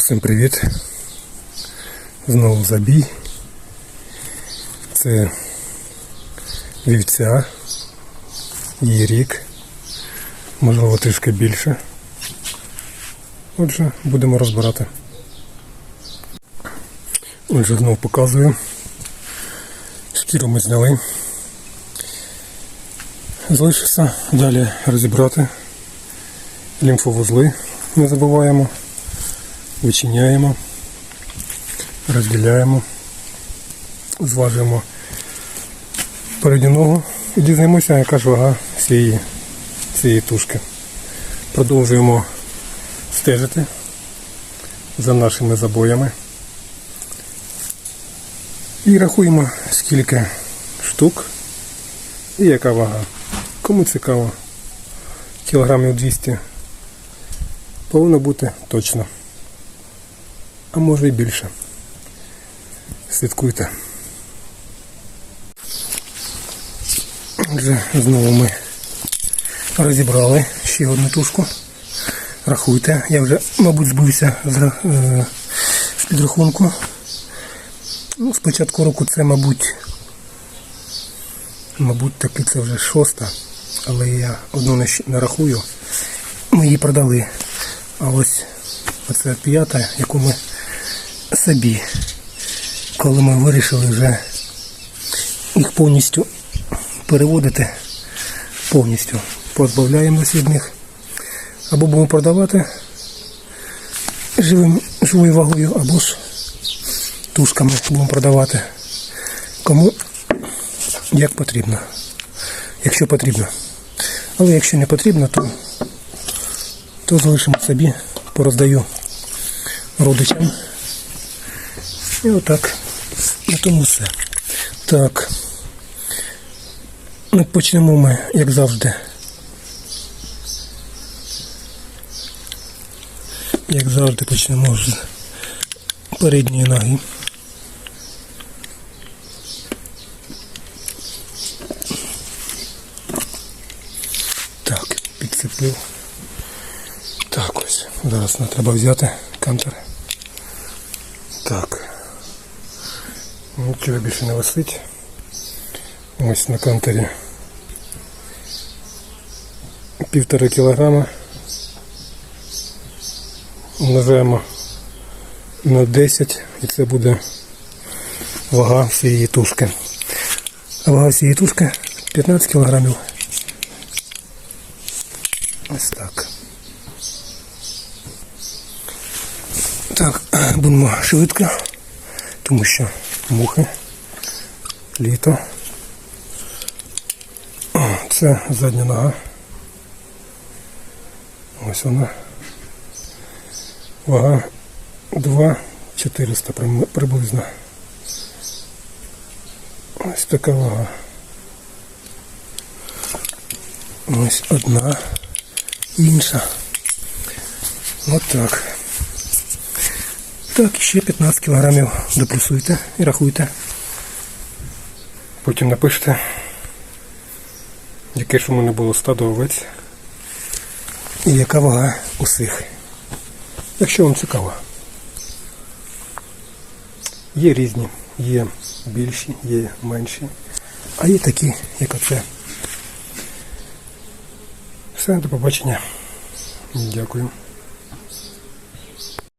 Усім привіт. Знову забій. Це вівця. Її рік. Можливо трішки більше. Отже, будемо розбирати. Отже, знову показую. Шкіру ми зняли. Залишиться далі розібрати лімфовузли. Не забуваємо. Вичиняємо, розділяємо, зважуємо передню ногу і дізнаємося, яка ж вага цієї, цієї тушки. Продовжуємо стежити за нашими забоями і рахуємо, скільки штук і яка вага. Кому цікаво, кілограмів 200 повинно бути точно а може і більше. Слідкуйте. Отже, знову ми розібрали ще одну тушку. Рахуйте, я вже, мабуть, збився з, е, з підрахунку. Ну, з початку року це, мабуть, мабуть, таки це вже шоста, але я одну не щ- рахую. Ми її продали. А ось оце п'ята, яку ми собі, коли ми вирішили вже їх повністю переводити, повністю позбавляємося від них. Або будемо продавати живим, живою вагою, або ж тушками будемо продавати. Кому як потрібно. Якщо потрібно. Але якщо не потрібно, то, то залишимо собі, пороздаю родичам. І отак. На тому все. Так. Ну, почнемо ми, як завжди. Як завжди почнемо з передньої ноги. Так, підцепив. Так ось. Зараз нам треба взяти кантер. Так. Нічого більше не висить. Ось на кантері півтора кілограма. Умножаємо на 10 і це буде вага всієї тушки. А вага всієї тушки 15 кілограмів. Ось так. Так, будемо швидко, тому що мухи, літо. Це задня нога. Ось вона. Вага 2,400 прим- приблизно. Ось така вага. Ось одна, інша. Ось так. Так, ще 15 кілограмів доплюсуйте і рахуйте. Потім напишете, яке ж у мене було стадо овець і яка вага усіх. Якщо вам цікаво. Є різні, є більші, є менші, а є такі, як оце. Все, до побачення. Дякую.